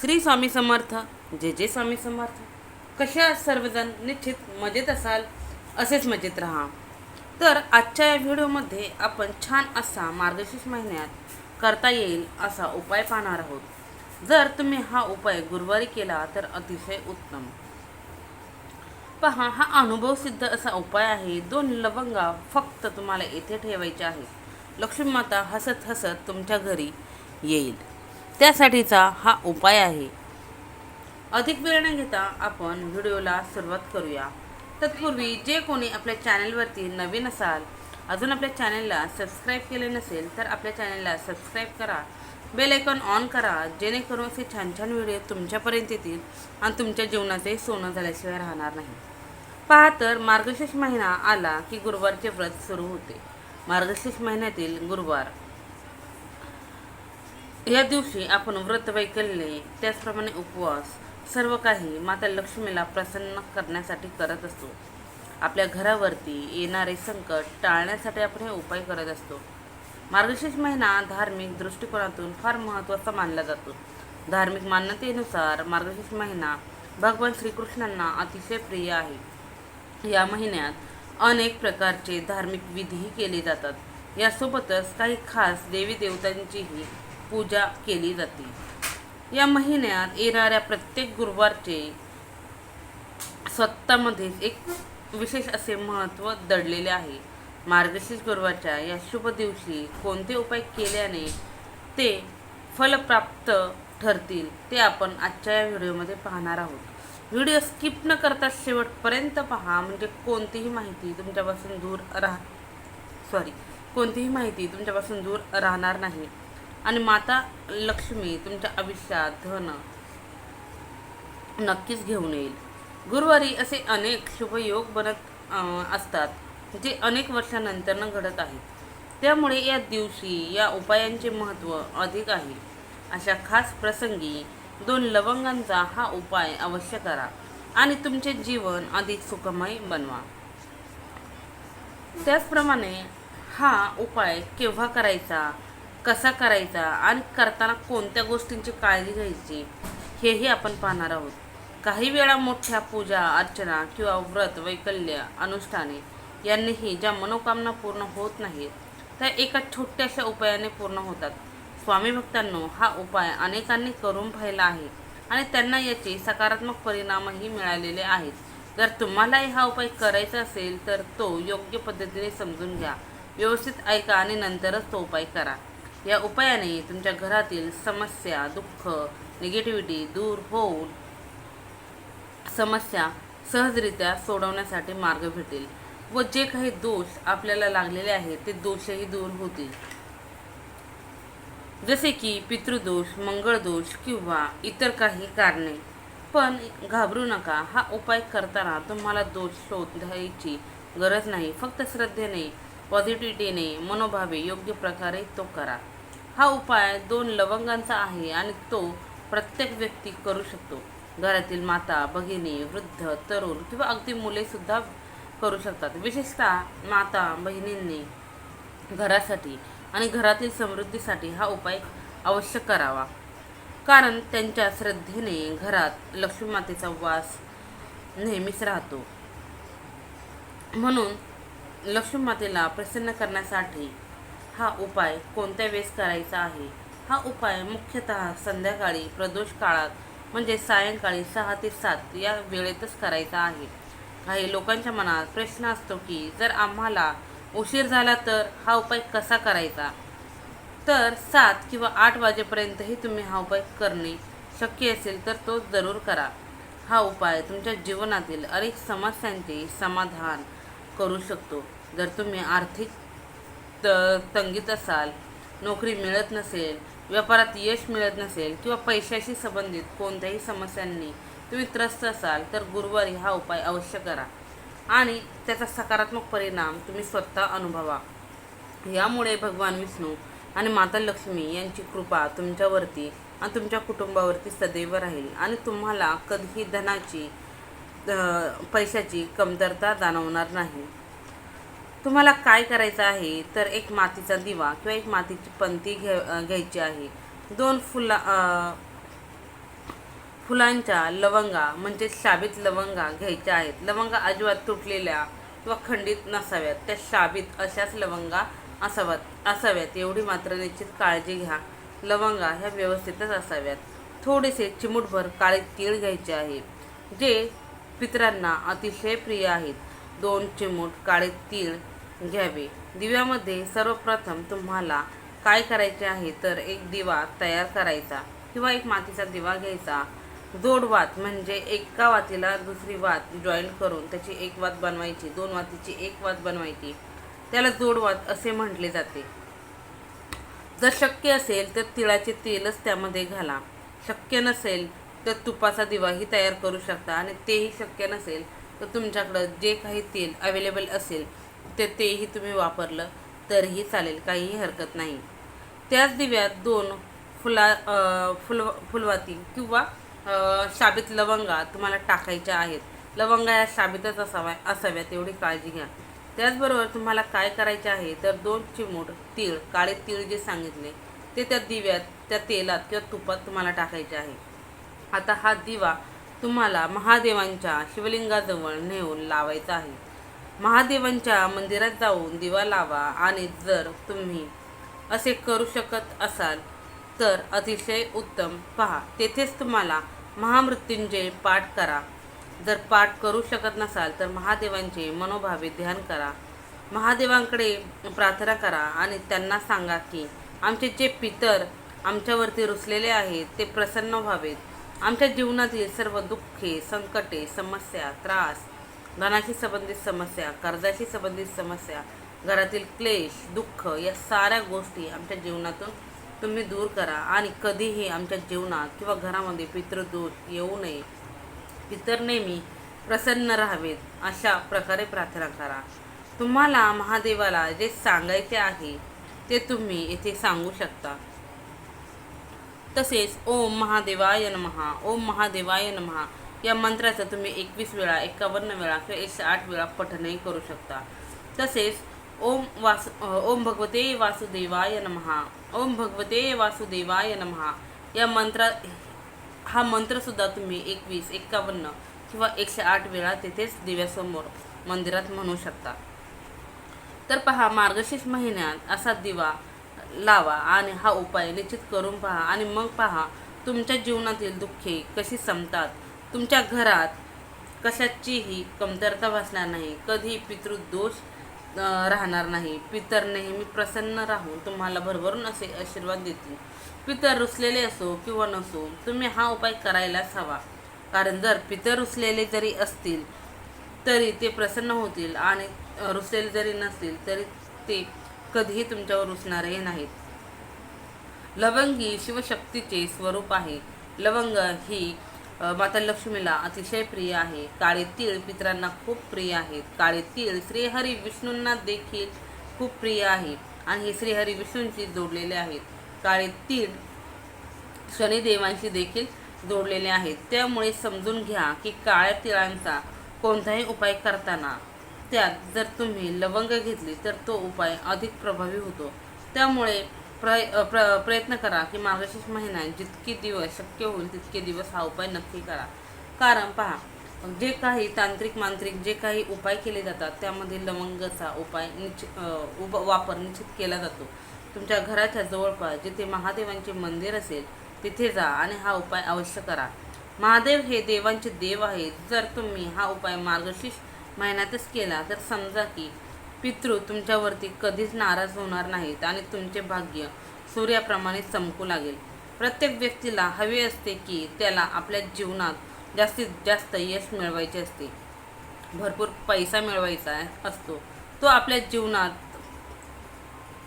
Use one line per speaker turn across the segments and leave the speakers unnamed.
श्री स्वामी समर्थ जे जे स्वामी समर्थ. कशा सर्वजण निश्चित मजेत असाल असेच मजेत राहा. तर आजच्या या व्हिडिओमध्ये आपण छान असा मार्गशीर्ष महिन्यात करता येईल असा उपाय पाहणार आहोत. जर तुम्ही हा उपाय गुरुवारी केला तर अतिशय उत्तम. पहा हा अनुभव सिद्ध असा उपाय आहे दोन लवंगा फक्त तुम्हाला येथे ठेवायचे आहेत. लक्ष्मी माता हसत हसत तुमच्या घरी येईल. त्यासाठीचा हा उपाय आहे. अधिक वेळ न घेता आपण व्हिडिओला सुरुवात करूया. तत्पूर्वी जे कोणी आपल्या चॅनलवरती नवीन असाल अजून आपल्या चॅनलला सबस्क्राईब केले नसेल तर आपल्या चॅनलला सबस्क्राईब करा. बेल आयकॉन ऑन करा जेणेकरून असे छान छान व्हिडिओ तुमच्यापर्यंत येतील आणि तुमच्या जीवनाचे सोनं झाल्याशिवाय राहणार नाही. पहा तर मार्गशीर्ष महिना आला की गुरुवारचे व्रत सुरू होते. मार्गशीर्ष महिन्यातील गुरुवार या दिवशी आपण व्रत वैकल्ये त्याचप्रमाणे उपवास सर्व काही माता लक्ष्मीला प्रसन्न करण्यासाठी करत असतो. आपल्या घरावरती येणारे संकट टाळण्यासाठी आपण हे उपाय करत असतो. मार्गशीर्ष महिना धार्मिक दृष्टिकोनातून फार महत्त्वाचा मानला जातो. धार्मिक मान्यतेनुसार मार्गशीर्ष महिना भगवान श्रीकृष्णांना अतिशय प्रिय आहे. या महिन्यात अनेक प्रकारचे धार्मिक विधीही केले जातात. यासोबतच काही खास देवी देवतांचीही पूजा केली जाते. या महिन्यात येणाऱ्या प्रत्येक गुरुवारचे स्वतःमध्येच एक विशेष असे महत्त्व दडलेले आहे. मार्गशीर्ष गुरुवारच्या या शुभ दिवशी कोणते उपाय केल्याने ते फलप्राप्त ठरतील ते आपण आजच्या या व्हिडिओमध्ये पाहणार आहोत. व्हिडिओ स्किप न करता शेवटपर्यंत पहा. म्हणजे कोणतीही माहिती तुमच्यापासून दूर राह सॉरी कोणतीही माहिती तुमच्यापासून दूर राहणार नाही. आणि माता लक्ष्मी तुमच्या आयुष्यात धन नक्कीच घेऊन येईल. गुरुवारी असे अनेक शुभयोग बनत असतात जे अनेक वर्षानंतरनं घडत आहेत. त्यामुळे या दिवशी या उपायांचे महत्त्व अधिक आहे. अशा खास प्रसंगी दोन लवंगांचा हा उपाय अवश्य करा आणि तुमचे जीवन अधिक सुखमय बनवा. त्याचप्रमाणे हा उपाय केव्हा करायचा? कसा करायचा आणि करताना कोणत्या गोष्टींची काळजी घ्यायची हेही आपण पाहणार आहोत. काही वेळा मोठ्या पूजा अर्चना किंवा व्रत वैकल्य अनुष्ठाने यांनीही ज्या मनोकामना पूर्ण होत नाहीत त्या एका छोट्याशा उपायाने पूर्ण होतात. स्वामी भक्तांनो हा उपाय अनेकांनी करून पाहिला आहे आणि त्यांना याचे सकारात्मक परिणामही मिळालेले आहेत. जर तुम्हालाही हा उपाय करायचा असेल तर तो योग्य पद्धतीने समजून घ्या. व्यवस्थित ऐका आणि नंतरच तो उपाय करा. या उपायाने तुमच्या घरातील समस्या दुःख निगेटिव्हिटी दूर होऊन समस्या सहजरित्या सोडवण्यासाठी मार्ग भेटेल व जे काही दोष आपल्याला लागलेले आहेत ते दोषही दूर होतील. जसे की पितृदोष मंगळदोष किंवा इतर काही कारणे. पण घाबरू नका हा उपाय करताना तुम्हाला दोष शोधायची गरज नाही. फक्त श्रद्धेने पॉझिटिव्हिटीने मनोभावे योग्य प्रकारे तो करा. हा उपाय दोन लवंगांचा आहे आणि तो प्रत्येक व्यक्ती करू शकतो. घरातील माता भगिनी वृद्ध तरुण किंवा अगदी मुलेसुद्धा करू शकतात. विशेषतः माता बहिणींनी घरासाठी आणि घरातील समृद्धीसाठी हा उपाय अवश्य करावा. कारण त्यांच्या श्रद्धेने घरात लक्ष्मीमातेचा वास नेहमीच राहतो. म्हणून लक्ष्मीमातेला प्रसन्न करण्यासाठी हा उपाय कोणत्या वेळेस करायचा आहे? हा उपाय मुख्यतः संध्याकाळी प्रदोष काळात म्हणजे सायंकाळी सहा ते सात या वेळेतच करायचा आहे. काही लोकांच्या मनात प्रश्न असतो की जर आम्हाला उशीर झाला तर हा उपाय कसा करायचा? तर सात किंवा आठ वाजेपर्यंतही तुम्ही हा उपाय करणे शक्य असेल तर तो जरूर करा. हा उपाय तुमच्या जीवनातील अनेक समस्यांचे समाधान करू शकतो. जर तुम्ही आर्थिक त तंगीत असाल नोकरी मिळत नसेल व्यापारात यश मिळत नसेल किंवा पैशाशी संबंधित कोणत्याही समस्यांनी तुम्ही त्रस्त असाल तर गुरुवारी हा उपाय अवश्य करा. आणि त्याचा सकारात्मक परिणाम तुम्ही स्वतः अनुभवा. यामुळे भगवान विष्णू आणि माता लक्ष्मी यांची कृपा तुमच्यावरती आणि तुमच्या कुटुंबावरती सदैव राहील आणि तुम्हाला कधीही धनाची पैशाची कमतरता जाणवणार नाही. तुम्हाला काय करायचं आहे? तर एक मातीचा दिवा किंवा एक मातीची पंती घ्या घ्यायची आहे. दोन फुला फुलांच्या लवंगा म्हणजे शाबीत लवंगा घ्यायच्या आहेत. लवंगा अजिबात तुटलेल्या किंवा खंडित नसाव्यात. त्या शाबीत अशाच लवंगा असाव्यात असाव्यात. एवढी मात्र निश्चित काळजी घ्या. लवंगा ह्या व्यवस्थितच असाव्यात. थोडेसे चिमूटभर काळे तीळ घ्यायचे आहे जे पितरांना अतिशय प्रिय आहेत. दोन चिमूट काळे तीळ घ्यावे दिव्यामध्ये सर्वप्रथम तुम्हाला काय करायचे आहे तर एक दिवा तयार करायचा किंवा एक मातीचा दिवा घ्यायचा. जोड वात म्हणजे एका वातीला दुसरी वात जॉईंट करून त्याची एक वात बनवायची दोन वातीची एक वात बनवायची. त्याला जोडवात असे म्हटले जाते. जर शक्य असेल तर तिळाचे तेलच त्यामध्ये घाला. शक्य नसेल तर तुपाचा दिवाही तयार करू शकता आणि तेही शक्य नसेल तर तुमच्याकडं जे काही तेल अवेलेबल असेल ते तेही तुम्ही वापरलं तरीही चालेल काहीही हरकत नाही. त्याच दिव्यात दोन फुला फुल फुलवाती किंवा अ, शाबीत लवंगा तुम्हाला टाकायच्या आहेत. लवंगा या शाबीतच असाव्या असाव्यात एवढी काळजी घ्या. त्याचबरोबर तुम्हाला काय करायचे आहे तर दोन चिमूट तीळ काळे तीळ जे सांगितले ते त्या दिव्यात त्या तेलात किंवा तुपात तुम्हाला टाकायचे आहे. आता हा दिवा तुम्हाला महादेवांच्या शिवलिंगाजवळ नेऊन लावायचा आहे. महादेवांच्या मंदिरात जाऊन दिवा लावा आणि जर तुम्ही असे करू शकत असाल तर अतिशय उत्तम. पहा तेथेच तुम्हाला महामृत्युंजय पाठ करा. जर पाठ करू शकत नसाल तर महादेवांचे मनोभावे ध्यान करा. महादेवांकडे प्रार्थना करा आणि त्यांना सांगा की आमचे जे पितर आमच्यावरती रुसलेले आहेत ते प्रसन्न व्हावेत. आमच्या जीवनातील सर्व दुःखे संकटे समस्या त्रास धनाशी संबंधित समस्या कर्जाशी संबंधित समस्या घरातील क्लेश दुःख या साऱ्या गोष्टी आमच्या जीवनातून तुम्ही दूर करा. आणि कधीही आमच्या जीवनात किंवा घरामध्ये पितृदोष येऊ नये पितर नेहमी प्रसन्न राहावेत अशा प्रकारे प्रार्थना करा. तुम्हाला महादेवाला जे सांगायचे आहे ते तुम्ही येथे सांगू शकता. तसेच ओम महादेवाय नमहा ओम महादेवाय नमहा या मंत्राचं तुम्ही एकवीस वेळा एकावन्न वेळा किंवा एकशे आठ वेळा पठणही करू शकता. तसेच ओम वास ओम भगवते वासुदेवाय नमहा ओम भगवते वासुदेवाय नमहा या मंत्रा हा मंत्रसुद्धा तुम्ही एकवीस एक्कावन्न किंवा एकशे आठ वेळा तिथेच दिव्यासमोर मंदिरात म्हणू शकता. तर पहा मार्गशीर्ष महिन्यात असा दिवा लावा आणि हा उपाय निश्चित करून पहा आणि मग पहा तुमच्या जीवनातील दुःखे कशी संपतात तुमच्या घरात कशाचीही कमतरता भासणार नाही. कधी पितृदोष राहणार नाही. पितर नेहमी प्रसन्न राहून तुम्हाला भरभरून असे आशीर्वाद देतील. पितर रुसलेले असो किंवा नसो तुम्ही हा उपाय करायलाच हवा. कारण जर पितर रुसलेले जरी असतील तरी ते प्रसन्न होतील आणि रुसलेले जरी नसतील तरी ते कधीही तुमच्यावर रुसणारही नाहीत. लवंगी शिवशक्तीचे स्वरूप आहे. लवंग ही माता लक्ष्मीला अतिशय प्रिय आहे. काळे तीळ पितरांना खूप प्रिय आहेत. काळे तीळ श्रीहरी विष्णूंना देखील खूप प्रिय आहे आणि हे श्रीहरी विष्णूंशी जोडलेले आहेत. काळे तीळ शनिदेवांशी देखील जोडलेले आहेत. त्यामुळे समजून घ्या की काळ्या तिळांचा कोणताही उपाय करताना त्यात जर तुम्ही लवंग घेतली तर तो उपाय अधिक प्रभावी होतो. त्यामुळे प्रय प्र प्रयत्न करा की मार्गशीर्ष महिन्यात जितके दिवस शक्य होईल तितके दिवस हा उपाय नक्की करा. कारण पहा जे काही तांत्रिक मांत्रिक जे काही उपाय केले जातात त्यामध्ये लवंगाचा उपाय निश्चित उप वापर निश्चित केला जातो. तुमच्या घराच्या जवळपास जिथे महादेवांचे मंदिर असेल तिथे जा आणि हा उपाय अवश्य करा. महादेव हे देवांचे देव आहेत. जर तुम्ही हा उपाय मार्गशीर्ष महिन्यातच केला तर समजा की पितृ तुमच्यावरती कधीच नाराज होणार नाहीत आणि तुमचे भाग्य सूर्याप्रमाणे चमकू लागेल. प्रत्येक व्यक्तीला हवे असते की त्याला आपल्या जीवनात जास्तीत जास्त यश मिळवायचे असते. भरपूर पैसा मिळवायचा असतो. तो आपल्या जीवनात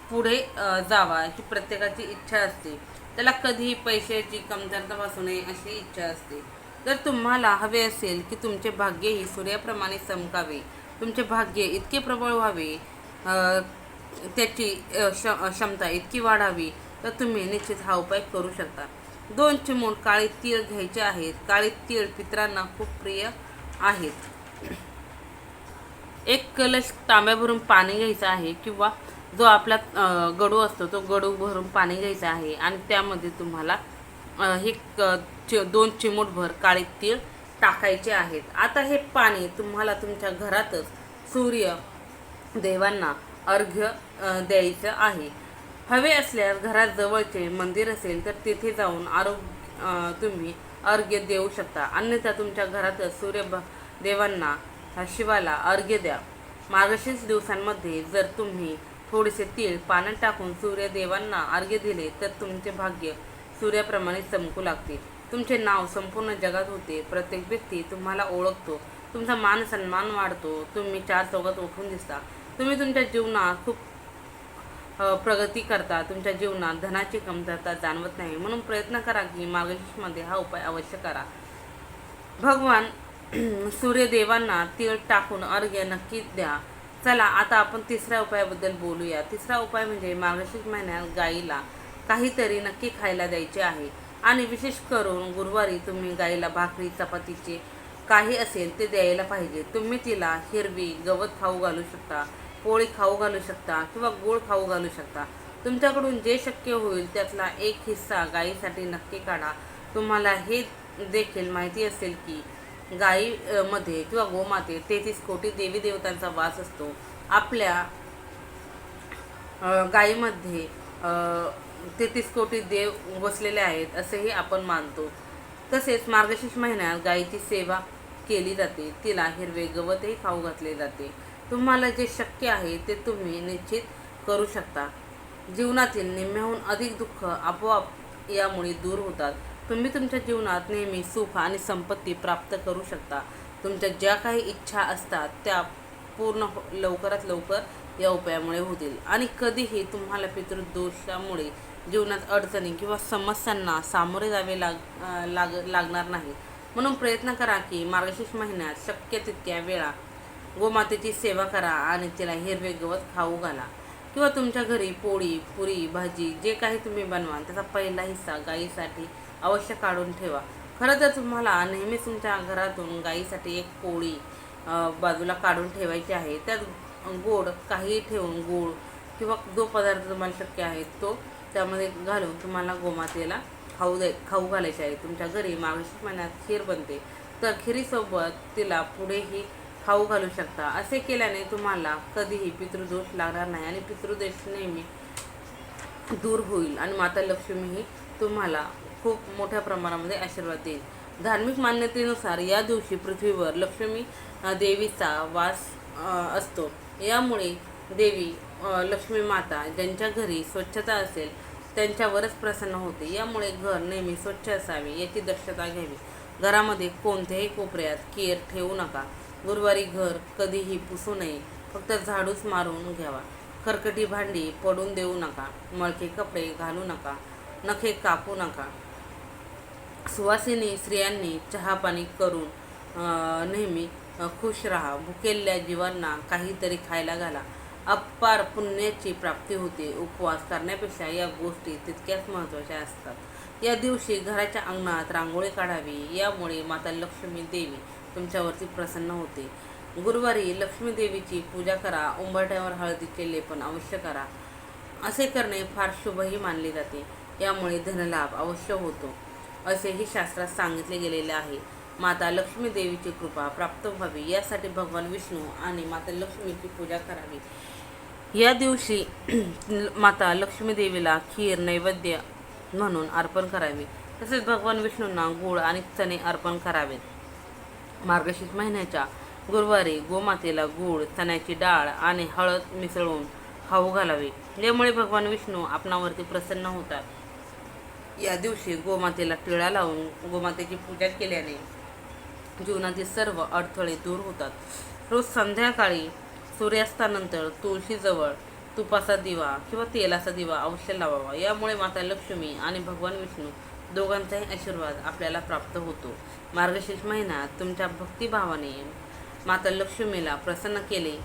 पुढे जावा ही प्रत्येकाची इच्छा असते. त्याला कधीही पैशाची कमतरता भासू नये अशी इच्छा असते. जर तुम्हाला हवे असेल की तुमचे भाग्यही सूर्याप्रमाणे चमकावे तुमचे भाग्य इतके प्रबळ व्हावे त्याची श क्षमता इतकी वाढावी तर तुम्ही निश्चित हा उपाय करू शकता. दोन चिमूट काळे तीळ घ्यायचे आहेत. काळे तीळ पित्रांना खूप प्रिय आहेत. एक कलश तांब्या भरून पाणी घ्यायचं आहे किंवा जो आपला गडू असतो तो गडू भरून पाणी घ्यायचा आहे. आणि त्यामध्ये तुम्हाला हे चि- दोन चिमूटभर काळे तीळ टाकायचे आहेत. आता हे पाणी तुम्हाला तुमच्या घरातच सूर्य देवांना अर्घ्य द्यायचं आहे. हवे असल्यास घरात जवळचे मंदिर असेल तर तिथे जाऊन आरोग्य तुम्ही अर्घ्य देऊ शकता. अन्यथा तुमच्या घरातच सूर्य देवांना शिवाला अर्घ्य द्या. मार्गशीर्ष दिवसांमध्ये जर तुम्ही थोडेसे तीळ पाण्यात टाकून सूर्यदेवांना अर्घ्य दिले तर तुमचे भाग्य सूर्याप्रमाणे चमकू लागते तुमचे नाव संपूर्ण जगात होते. प्रत्येक व्यक्ती तुम्हाला ओळखतो. तुमचा मान सन्मान वाढतो. तुम्ही चार चौघात उठून दिसता. तुम्ही तुमच्या जीवनात खूप प्रगती करता. तुमच्या जीवनात धनाची कमतरता जाणवत नाही. म्हणून प्रयत्न करा की मार्गशीर्षमध्ये हा उपाय अवश्य करा. भगवान सूर्यदेवांना तीळ टाकून अर्घ्य नक्कीच द्या. चला आता आपण तिसऱ्या उपायाबद्दल बोलूया. तिसरा उपाय म्हणजे मार्गशीर्ष महिन्यात गाईला काहीतरी नक्की खायला द्यायचे आहे. आणि विशेष करून गुरुवारी तुम्ही गाईला भाकरी चपातीचे काही असेल ते द्यायला पाहिजे. तुम्ही तिला हिरवी गवत खाऊ घालू शकता पोळी खाऊ घालू शकता किंवा गूळ खाऊ घालू शकता. तुमच्याकडून जे शक्य होईल त्यातला एक हिस्सा गायीसाठी नक्की काढा. तुम्हाला हे देखील माहिती असेल की गाईमध्ये किंवा गोमाते तेहतीस कोटी देवी देवतांचा वास असतो. आपल्या गाईमध्ये गायीमध्ये तेहतीस कोटी देव बसलेले आहेत असेही आपण मानतो. तसेच मार्गशीर्ष महिन्यात गायीची सेवा केली जाते. तिला हिरवे गवतही खाऊ घातले जाते. तुम्हाला जे शक्य आहे ते तुम्ही निश्चित करू शकता. जीवनातील निम्म्याहून अधिक दुःख आपोआप यामुळे दूर होतात. तुम्ही तुमच्या जीवनात नेहमी सुख आणि संपत्ती प्राप्त करू शकता. तुमच्या ज्या काही इच्छा असतात त्या पूर्ण हो- लवकरात लवकर या उपायामुळे होतील. आणि कधीही तुम्हाला पितृदोषामुळे जीवनात अडचणी किंवा समस्यांना सामोरे जावे लाग लाग लागणार नाही. म्हणून प्रयत्न करा की मार्गशीर्ष महिन्यात शक्य तितक्या वेळा गोमातेची सेवा करा आणि तिला हिरवे गवत खाऊ घाला. किंवा तुमच्या घरी पोळी पुरी भाजी जे काही तुम्ही बनवा त्याचा पहिला हिस्सा गाईसाठी अवश्य काढून ठेवा. खरं तर तुम्हाला नेहमीच तुमच्या घरातून गाईसाठी एक पोळी बाजूला काढून ठेवायची आहे. त्यात गोड काही ठेवून गोड किंवा जो पदार्थ तुम्हाला शक्य आहे तो त्यामध्ये घालून तुम्हाला गोमातेला खाऊ दे खाऊ घालायचे आहे. तुमच्या घरी मार्गशीर्ष महिन्यात खीर बनते. तर खिरीसोबत तिला पुढेही खाऊ घालू शकता. असे केल्याने तुम्हाला कधीही पितृदोष लागणार नाही आणि पितृदोष नेहमी दूर होईल आणि माता लक्ष्मीही तुम्हाला खूप मोठ्या प्रमाणामध्ये आशीर्वाद देईल. धार्मिक मान्यतेनुसार या दिवशी पृथ्वीवर लक्ष्मी देवीचा वास असतो. यामुळे देवी लक्ष्मी माता ज्यांच्या घरी स्वच्छता असेल त्यांच्यावरच प्रसन्न होते. यामुळे घर नेहमी स्वच्छ असावे याची दक्षता घ्यावी. घरामध्ये कोणत्याही कोपऱ्यात केर ठेवू नका. गुरुवारी घर कधीही पुसू नये. फक्त झाडूच मारून घ्यावा. खरकटी भांडी पडून देऊ नका. मळके कपडे घालू नका. नखे कापू नका. सुवासिनी स्त्रियांनी चहापाणी करून नेहमी खुश राहा. भुकेल्या जीवांना काहीतरी खायला घाला. अपार पुण्याची प्राप्ती होते. उपवास करण्यापेक्षा या गोष्टी तितक्याच महत्त्वाच्या असतात. या दिवशी घराच्या अंगणात रांगोळी काढावी. यामुळे माता लक्ष्मी देवी तुमच्यावरती प्रसन्न होते. गुरुवारी लक्ष्मी देवीची पूजा करा. उंबरठ्यावर हळदीचे लेपन अवश्य करा. असे करणे फार शुभही मानले जाते. यामुळे धनलाभ अवश्य होतो. असेही शास्त्रात सांगितले गेलेले आहे. माता लक्ष्मी देवीची कृपा प्राप्त व्हावी. यासाठी भगवान विष्णू आणि माता लक्ष्मीची पूजा करावी. या दिवशी माता लक्ष्मीदेवीला खीर नैवेद्य म्हणून अर्पण करावे. तसेच भगवान विष्णूंना गुळ आणि चणे अर्पण करावेत मार्गशीर्ष महिन्याच्या गुरुवारी गोमातेला गूळ चण्याची डाळ आणि हळद मिसळून खाऊ घालावे. यामुळे भगवान विष्णू आपणावरती प्रसन्न होतात. या दिवशी गोमातेला टिळा लावून गोमातेची पूजा केल्याने जीवनातील सर्व अडथळे दूर होतात. रोज संध्याकाळी सूर्यास्तानंतर तुळशीजवळ तुपाचा दिवा किंवा तेलाचा दिवा अवश्य लावावा. यामुळे माता लक्ष्मी आणि भगवान विष्णू दोघांचाही आशीर्वाद आपल्याला प्राप्त होतो. मार्गशीर्ष महिन्यात तुमच्या भक्तिभावाने माता लक्ष्मीला प्रसन्न केले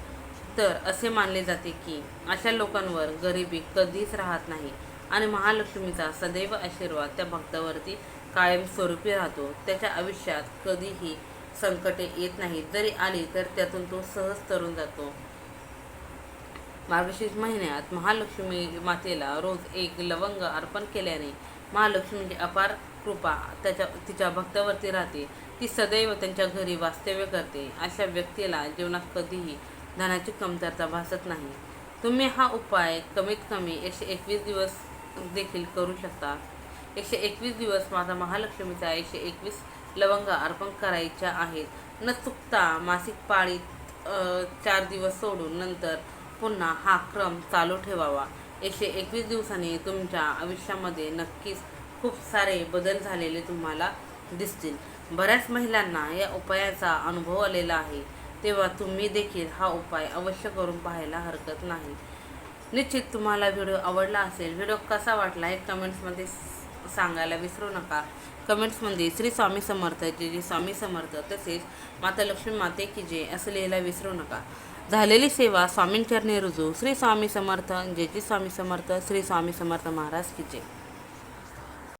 तर असे मानले जाते की अशा लोकांवर गरिबी कधीच राहत नाही आणि महालक्ष्मीचा सदैव आशीर्वाद त्या भक्तावरती कायमस्वरूपी राहतो. त्याच्या आयुष्यात कधीही संकटे येत नाही जरी आली तर त्यातून तो सहज तरून जातो. मार्गशीर्ष महिन्यात महालक्ष्मी मातेला रोज एक लवंग अर्पण केल्याने महालक्ष्मीची म्हणजे अपार कृपा. त्याच्या तिच्या भक्तावरती राहते. ती सदैव त्यांच्या घरी वास्तव्य करते. अशा व्यक्तीला जीवनात कधीही धनाची कमतरता भासत नाही. तुम्ही हा उपाय कमीत कमी एकशे एकवीस दिवस देखील करू शकता. एकशे एकवीस दिवस माझा महालक्ष्मीचा एकशे एकवीस लवंगा अर्पण करायच्या आहेत. न चुकता मासिक पाळीत चार दिवस सोडून नंतर पुन्हा हा क्रम चालू ठेवावा. एकशे एकवीस दिवसांनी तुमच्या आयुष्यामध्ये नक्कीच खूप सारे बदल झालेले तुम्हाला दिसतील. बऱ्याच महिलांना या उपायाचा अनुभव आलेला आहे. तेव्हा तुम्ही देखील हा उपाय अवश्य करून पाहायला हरकत नाही. निश्चित तुम्हाला व्हिडिओ आवडला असेल व्हिडिओ कसा वाटला हे कमेंट्समध्ये सांगायला विसरू नका. कमेंट्समध्ये श्री स्वामी समर्थ जे जे स्वामी समर्थ तसेच माता लक्ष्मी माते की जे असं लिहायला विसरू नका. झालेली सेवा स्वामींचरणी रुजू श्री स्वामी समर्थ जे जे स्वामी समर्थ श्री स्वामी समर्थ महाराज की जय.